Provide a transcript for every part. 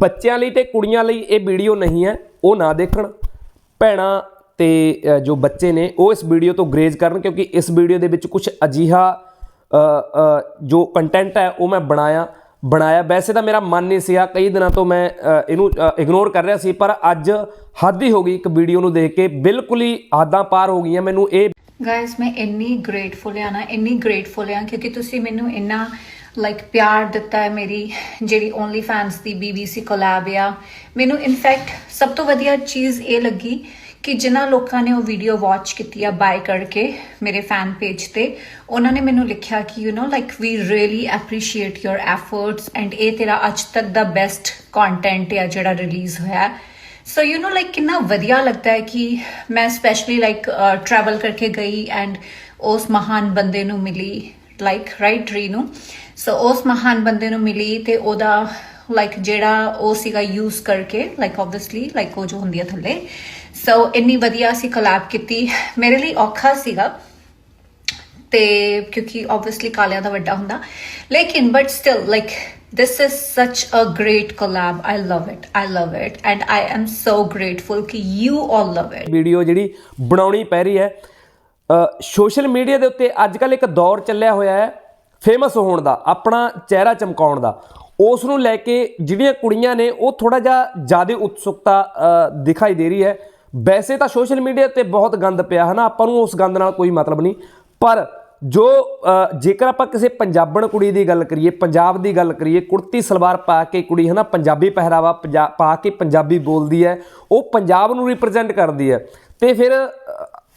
ਬੱਚਿਆਂ ਲਈ ਤੇ ਕੁੜੀਆਂ ਲਈ ਇਹ ਵੀਡੀਓ ਨਹੀਂ ਹੈ, ਉਹ ਨਾ ਦੇਖਣ। ਭੈਣਾਂ ਤੇ ਜੋ ਬੱਚੇ ਨੇ, ਉਹ ਇਸ ਵੀਡੀਓ ਤੋਂ ਗਰੇਜ਼ ਕਰਨ ਕਿਉਂਕਿ ਇਸ ਵੀਡੀਓ ਦੇ ਵਿੱਚ ਕੁਝ ਅਜੀਹਾ ਜੋ ਕੰਟੈਂਟ ਹੈ, ਉਹ ਮੈਂ ਬਣਾਇਆ ਬਣਾਇਆ। ਵੈਸੇ ਤਾਂ ਮੇਰਾ ਮਨ ਨਹੀਂ ਸੀਗਾ ਕਈ ਦਿਨਾਂ ਤੋਂ ਮੈਂ ਇਹਨੂੰ ਇਗਨੋਰ ਕਰ ਰਿਹਾ ਸੀ, ਪਰ ਅੱਜ ਹੱਦ ਹੀ ਹੋ ਗਈ ਇੱਕ ਵੀਡੀਓ ਨੂੰ ਦੇਖ ਕੇ। ਬਿਲਕੁਲ ਹੀ ਹੱਦਾਂ ਪਾਰ ਹੋ ਗਈਆਂ ਮੈਨੂੰ ਇਹ। ਗਾਇਸ ਮੈਂ ਇੰਨੀ ਗ੍ਰੇਟਫੁਲ ਆ ਨਾ, ਇੰਨੀ ਗ੍ਰੇਟਫੁਲ ਆ ਕਿਉਂਕਿ ਤੁਸੀਂ ਮੈਨੂੰ ਇੰਨਾ ਲਾਈਕ ਪਿਆਰ ਦਿੱਤਾ ਹੈ ਮੇਰੀ ਜਿਹੜੀ ਓਨਲੀ ਫੈਨਸ ਦੀ BBC ਕੋਲੈਬ ਆ ਮੈਨੂੰ ਇਨਫੈਕਟ ਸਭ ਤੋਂ ਵਧੀਆ ਚੀਜ਼ ਇਹ ਲੱਗੀ ਕਿ ਜਿਨ੍ਹਾਂ ਲੋਕਾਂ ਨੇ ਉਹ ਵੀਡੀਓ ਵਾਚ ਕੀਤੀ ਆ ਬਾਈ ਕਰਕੇ ਮੇਰੇ ਫੈਨ ਪੇਜ ਤੇ ਉਹਨਾਂ ਨੇ ਮੈਨੂੰ ਲਿਖਿਆ ਕਿ you know like we really appreciate your efforts and ਇਹ ਤੇਰਾ ਅੱਜ ਤੱਕ ਦਾ ਬੈਸਟ ਕੰਟੈਂਟ ਆ ਜਿਹੜਾ ਰਿਲੀਜ਼ ਹੋਇਆ ਹੈ ਸੋ ਯੂ نو ਲਾਈਕ ਕਿੰਨਾ ਵਧੀਆ ਲੱਗਦਾ ਹੈ ਕਿ ਮੈਂ ਸਪੈਸ਼ਲੀ ਲਾਈਕ ਟਰੈਵਲ ਕਰਕੇ ਗਈ ਐਂਡ ਉਸ ਮਹਾਨ ਬੰਦੇ ਨੂੰ ਮਿਲੀ ਲਾਈਕ ਰਾਈਟ ਰੀ ਸੋ ਉਸ ਮਹਾਨ ਬੰਦੇ ਨੂੰ ਮਿਲੀ ਤੇ ਉਹਦਾ ਲਾਈਕ ਜਿਹੜਾ ਉਹ ਸੀਗਾ ਯੂਜ਼ ਕਰਕੇ ਲਾਈਕ ਆਬਵੀਅਸਲੀ ਲਾਈਕ ਉਹ ਜੋ ਹੁੰਦੀ ਹੈ ਥੱਲੇ। ਸੋ ਇੰਨੀ ਵਧੀਆ ਸੀ ਕੋਲੈਬ ਕੀਤੀ। ਮੇਰੇ ਲਈ ਔਖਾ ਸੀਗਾ। ਤੇ ਕਿਉਂਕਿ ਆਬਵੀਅਸਲੀ ਕਾਲਿਆਂ ਦਾ ਵੱਡਾ ਹੁੰਦਾ। ਲੇਕਿਨ but still like this is such a great collab. I love it. I love it. And i am so grateful ਕਿ you all love it. Video ਜਿਹੜੀ ਬਣਾਉਣੀ ਪੈ ਰਹੀ ਹੈ। ਸੋਸ਼ਲ ਮੀਡੀਆ ਦੇ ਉੱਤੇ ਅੱਜ ਕੱਲ ਇੱਕ ਦੌਰ ਚੱਲਿਆ ਹੋਇਆ ਹੈ ਫੇਮਸ ਹੋਣ ਦਾ, ਆਪਣਾ ਚਿਹਰਾ ਚਮਕਾਉਣ ਦਾ। ਉਸ ਨੂੰ ਲੈ ਕੇ ਜਿਹੜੀਆਂ ਕੁੜੀਆਂ ਨੇ, ਉਹ ਥੋੜਾ ਜਿਹਾ ਜ਼ਿਆਦਾ ਉਤਸੁਕਤਾ ਦਿਖਾਈ ਦੇ ਰਹੀ ਹੈ। ਵੈਸੇ ਤਾਂ ਸੋਸ਼ਲ ਮੀਡੀਆ ਤੇ ਬਹੁਤ ਗੰਦ ਪਿਆ, ਹਨਾ? ਆਪਾਂ ਨੂੰ ਉਸ ਗੰਦ ਨਾਲ ਕੋਈ ਮਤਲਬ ਨਹੀਂ। ਪਰ ਜੋ ਜੇਕਰ ਆਪਾਂ ਕਿਸੇ ਪੰਜਾਬਣ ਕੁੜੀ ਦੀ ਗੱਲ ਕਰੀਏ, ਪੰਜਾਬ ਦੀ ਗੱਲ ਕਰੀਏ, ਕੁੜਤੀ ਸਲਵਾਰ ਪਾ ਕੇ ਕੁੜੀ ਹੈ ਨਾ ਪੰਜਾਬੀ ਪਹਿਰਾਵਾ ਪੰਜਾ- ਪਾ ਕੇ ਪੰਜਾਬੀ ਬੋਲਦੀ ਹੈ, ਉਹ ਪੰਜਾਬ ਨੂੰ ਰਿਪਰੈਜ਼ੈਂਟ ਕਰਦੀ ਹੈ। ਤੇ ਫਿਰ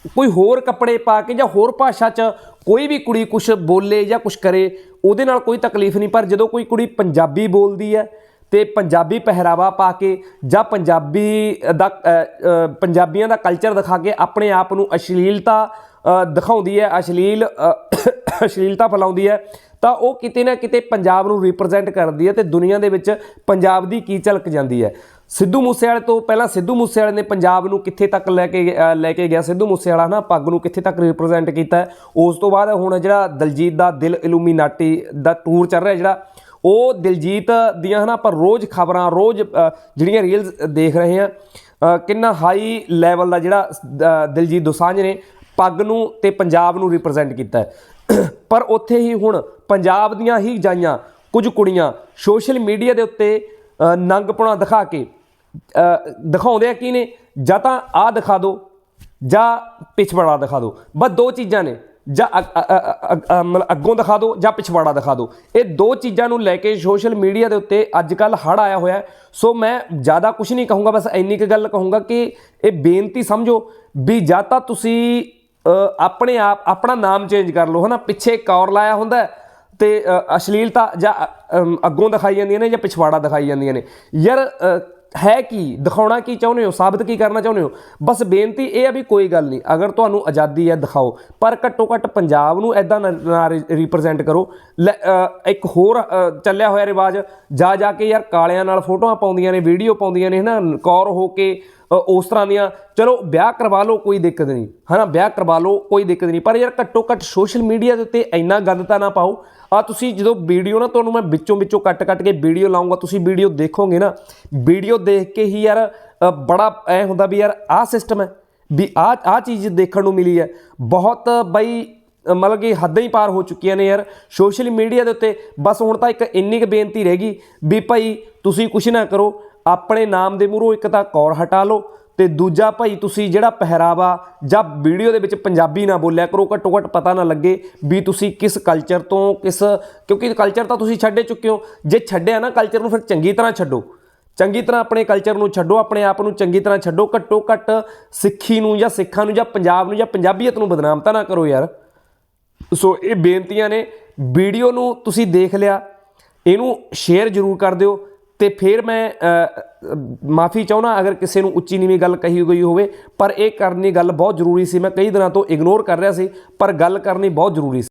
ਕੋਈ ਹੋਰ ਕੱਪੜੇ ਪਾ ਕੇ ਜਾਂ ਹੋਰ ਭਾਸ਼ਾ 'ਚ ਕੋਈ ਵੀ ਕੁੜੀ ਕੁਝ ਬੋਲੇ ਜਾਂ ਕੁਝ ਕਰੇ, ਉਹਦੇ ਨਾਲ ਕੋਈ ਤਕਲੀਫ ਨਹੀਂ। ਪਰ ਜਦੋਂ ਕੋਈ ਕੁੜੀ ਪੰਜਾਬੀ ਬੋਲਦੀ ਹੈ ਤੇ ਪੰਜਾਬੀ ਪਹਿਰਾਵਾ ਪਾ ਕੇ ਜਾਂ ਪੰਜਾਬੀ ਦਾ ਪੰਜਾਬੀਆਂ ਦਾ ਕਲਚਰ ਦਿਖਾ ਕੇ ਆਪਣੇ ਆਪ ਨੂੰ ਅਸ਼ਲੀਲਤਾ ਦਿਖਾਉਂਦੀ ਹੈ, ਅਸ਼ਲੀਲ ਅਸ਼ਲੀਲਤਾ ਫੈਲਾਉਂਦੀ ਹੈ ਤਾਂ ਉਹ ਕਿਤੇ ਨਾ ਕਿਤੇ ਪੰਜਾਬ ਨੂੰ ਰਿਪਰੈਜ਼ੈਂਟ ਕਰਦੀ ਹੈ ਤੇ ਦੁਨੀਆ ਦੇ ਵਿੱਚ ਪੰਜਾਬ ਦੀ ਕੀ ਝਲਕ ਜਾਂਦੀ ਹੈ। ਸਿੱਧੂ ਮੂਸੇਵਾਲੇ ਤੋਂ ਪਹਿਲਾਂ ਸਿੱਧੂ ਮੂਸੇਵਾਲੇ ਨੇ ਪੰਜਾਬ ਨੂੰ ਕਿੱਥੇ ਤੱਕ ਲੈ ਕੇ ਅ, ਲੈ ਕੇ ਗਿਆ? ਸਿੱਧੂ ਮੂਸੇਵਾਲਾ ਨਾ ਪੱਗ ਨੂੰ ਕਿੱਥੇ ਤੱਕ ਰਿਪਰੈਜ਼ੈਂਟ ਕੀਤਾ ਉਸ ਤੋਂ ਬਾਅਦ ਹੁਣ ਜਿਹੜਾ ਦਲਜੀਤ ਦਾ ਦਿਲ ਇਲੂਮੀਨਾਟੀ ਦਾ ਟੂਰ ਚੱਲ ਰਿਹਾ ਜਿਹੜਾ ਉਹ ਦਿਲਜੀਤ ਦੀਆਂ ਹਨਾ ਆਪਾਂ ਰੋਜ਼ ਖਬਰਾਂ ਰੋਜ਼ ਜਿਹੜੀਆਂ ਰੀਲਸ ਦੇਖ ਰਹੇ ਹਾਂ ਕਿੰਨਾ ਹਾਈ ਲੈਵਲ ਦਾ ਜਿਹੜਾ ਅ, ਦਿਲਜੀਤ ਦੋਸਾਂਝ ਨੇ ਪੱਗ ਨੂੰ ਤੇ ਪੰਜਾਬ ਨੂੰ ਰਿਪਰੈਜ਼ੈਂਟ ਕੀਤਾ ਪਰ ਉੱਥੇ ਹੀ ਹੁਣ ਪੰਜਾਬ ਦੀਆਂ ਹੀ ਜਾਈਆਂ ਕੁਝ ਕੁੜੀਆਂ ਸੋਸ਼ਲ ਮੀਡੀਆ ਦੇ ਉੱਤੇ ਨੰਗਪੁਣਾ ਦਿਖਾ ਕੇ ਦਿਖਾਉਂਦੇ ਆ ਕੀ ਨੇ? ਜਾਂ ਤਾਂ ਆਹ ਦਿਖਾ ਦਿਓ ਜਾਂ ਪਿਛਵਾੜਾ ਦਿਖਾ ਦਿਓ ਬਸ ਦੋ ਚੀਜ਼ਾਂ ਨੇ। ਜਾਂ ਅ- ਮਤਲਬ ਅੱਗੋਂ ਦਿਖਾ ਦਿਓ ਜਾਂ ਪਿਛਵਾੜਾ ਦਿਖਾ ਦਿਓ ਇਹ ਦੋ ਚੀਜ਼ਾਂ ਨੂੰ ਲੈ ਕੇ ਸੋਸ਼ਲ ਮੀਡੀਆ ਦੇ ਉੱਤੇ ਅੱਜ ਕੱਲ ਹੜ ਆਇਆ ਹੋਇਆ ਸੋ ਮੈਂ ਜ਼ਿਆਦਾ ਕੁਝ ਨਹੀਂ ਕਹੂੰਗਾ, ਬਸ ਇੰਨੀ ਕੁ ਗੱਲ ਕਹੂੰਗਾ ਕਿ ਇਹ ਬੇਨਤੀ ਸਮਝੋ ਵੀ ਜਾਂ ਤਾਂ ਤੁਸੀਂ ਆਪਣੇ ਆਪ ਆਪਣਾ ਨਾਮ ਚੇਂਜ ਕਰ ਲਓ ਹਨਾ? ਪਿੱਛੇ ਕੌਰ ਲਾਇਆ ਹੁੰਦਾ ਹੈ ਤੇ ਅਸ਼ਲੀਲਤਾ ਜਾਂ ਅੱਗੋਂ ਦਿਖਾਈ ਜਾਂਦੀਆਂ ਨੇ ਜਾਂ ਪਿਛਵਾੜਾ ਦਿਖਾਈ ਜਾਂਦੀਆਂ ਨੇ। ਯਾਰ ਹੈ ਕੀ? ਦਿਖਾਉਣਾ ਕੀ ਚਾਹੁੰਦੇ ਹੋ? ਸਾਬਤ ਕੀ ਕਰਨਾ ਚਾਹੁੰਦੇ ਹੋ? ਬਸ ਬੇਨਤੀ ਇਹ ਆ ਵੀ ਕੋਈ ਗੱਲ ਨਹੀਂ। ਅਗਰ ਤੁਹਾਨੂੰ ਆਜ਼ਾਦੀ ਹੈ ਦਿਖਾਓ। ਪਰ ਘੱਟੋ ਘੱਟ ਪੰਜਾਬ ਨੂੰ ਐਦਾਂ ਨਾ ਰਿਪਰੈਜ਼ੈਂਟ ਕਰੋ। ਲੈ, ਇੱਕ ਹੋਰ ਚੱਲਿਆ ਹੋਇਆ ਰਿਵਾਜ। ਜਾ ਜਾ ਕੇ ਯਾਰ ਕਾਲਿਆਂ ਨਾਲ ਫੋਟੋਆਂ ਪਾਉਂਦੀਆਂ ਨੇ ਵੀਡੀਓ ਪਾਉਂਦੀਆਂ ਨੇ ਹਨਾ? ਕੌਰ ਹੋ ਕੇ ਉਸ ਤਰ੍ਹਾਂ ਦੀਆਂ, ਚਲੋ ਵਿਆਹ ਕਰਵਾ ਲਓ, ਕੋਈ ਦਿੱਕਤ ਨਹੀਂ। ਹਨਾ, ਵਿਆਹ ਕਰਵਾ ਲਓ, ਕੋਈ ਦਿੱਕਤ ਨਹੀਂ। ਪਰ ਯਾਰ ਘੱਟੋ ਘੱਟ ਸੋਸ਼ਲ ਮੀਡੀਆ ਦੇ ਉੱਤੇ ਇੰਨਾ ਗੰਦ ਤਾਂ ਨਾ ਪਾਓ। ਆ ਤੁਸੀਂ ਜਦੋਂ ਵੀਡੀਓ ਨਾ, ਤੁਹਾਨੂੰ ਮੈਂ ਵਿੱਚੋਂ ਵਿੱਚੋਂ ਕੱਟ ਕੱਟ ਕੇ ਵੀਡੀਓ ਲਾਉਂਗਾ, ਤੁਸੀਂ ਵੀਡੀਓ ਦੇਖੋਗੇ ਨਾ ਵੀਡੀਓ ਦੇਖ ਕੇ ਹੀ ਯਾਰ ਬੜਾ ਐ ਹੁੰਦਾ ਵੀ ਯਾਰ, ਆਹ ਸਿਸਟਮ ਹੈ, ਵੀ ਆ ਆ ਚੀਜ਼ ਦੇਖਣ ਨੂੰ ਮਿਲੀ ਹੈ। ਬਹੁਤ ਬਈ ਮਤਲਬ ਕਿ ਹੱਦਾਂ ਹੀ ਪਾਰ ਹੋ ਚੁੱਕੀਆਂ ਨੇ ਯਾਰ। ਸੋਸ਼ਲ ਮੀਡੀਆ ਦੇ ਉੱਤੇ ਬਸ ਹੁਣ ਤਾਂ ਇੱਕ ਇੰਨੀ ਕੁ ਬੇਨਤੀ ਰਹਿ ਗਈ ਵੀ ਭਾਈ ਤੁਸੀਂ ਕੁਛ ਨਾ ਕਰੋ ਆਪਣੇ ਨਾਮ ਦੇ ਮੂਹਰੋਂ ਇੱਕ ਤਾਂ ਕੌਰ ਹਟਾ ਲਓ ਤੇ ਦੂਜਾ ਭਾਈ ਤੁਸੀਂ ਜਿਹੜਾ ਪਹਿਰਾਵਾ ਜਾਂ ਵੀਡੀਓ ਦੇ ਵਿੱਚ ਪੰਜਾਬੀ ਨਾ ਬੋਲਿਆ ਕਰੋ, ਘੱਟੋ ਘੱਟ ਪਤਾ ਨਾ ਲੱਗੇ ਵੀ ਤੁਸੀਂ ਕਿਸ ਕਲਚਰ ਤੋਂ, ਕਿਸ ਕਿਉਂਕਿ ਕਲਚਰ ਤਾਂ ਤੁਸੀਂ ਛੱਡੇ ਚੁੱਕੇ ਹੋ। ਜੇ ਛੱਡਿਆ ਨਾ ਕਲਚਰ ਨੂੰ ਫਿਰ ਚੰਗੀ ਤਰ੍ਹਾਂ ਛੱਡੋ। ਚੰਗੀ ਤਰ੍ਹਾਂ ਆਪਣੇ ਕਲਚਰ ਨੂੰ ਛੱਡੋ, ਆਪਣੇ ਆਪ ਨੂੰ ਚੰਗੀ ਤਰ੍ਹਾਂ ਛੱਡੋ। ਘੱਟੋ ਘੱਟ ਸਿੱਖੀ ਨੂੰ ਜਾਂ ਸਿੱਖਾਂ ਨੂੰ ਜਾਂ ਪੰਜਾਬ ਨੂੰ ਜਾਂ ਪੰਜਾਬੀਅਤ ਨੂੰ ਬਦਨਾਮ ਤਾਂ ਨਾ ਕਰੋ ਯਾਰ। ਸੋ ਇਹ ਬੇਨਤੀਆਂ ਨੇ। ਵੀਡੀਓ ਨੂੰ ਤੁਸੀਂ ਦੇਖ ਲਿਆ। ਇਹਨੂੰ ਸ਼ੇਅਰ ਜ਼ਰੂਰ ਕਰ ਦਿਓ। ਤੇ ਫਿਰ ਮੈਂ ਮਾਫੀ ਚਾਹੁੰਦਾ ਅਗਰ ਕਿਸੇ ਨੂੰ ਉੱਚੀ ਨੀਵੀਂ ਗੱਲ ਕਹੀ ਗਈ ਹੋਵੇ, ਪਰ ਇਹ ਕਰਨੀ ਗੱਲ ਬਹੁਤ ਜ਼ਰੂਰੀ ਸੀ। ਮੈਂ ਕਈ ਦਿਨਾਂ ਤੋਂ ਇਗਨੋਰ ਕਰ ਰਿਹਾ ਸੀ, ਪਰ ਗੱਲ ਕਰਨੀ ਬਹੁਤ ਜ਼ਰੂਰੀ ਸੀ।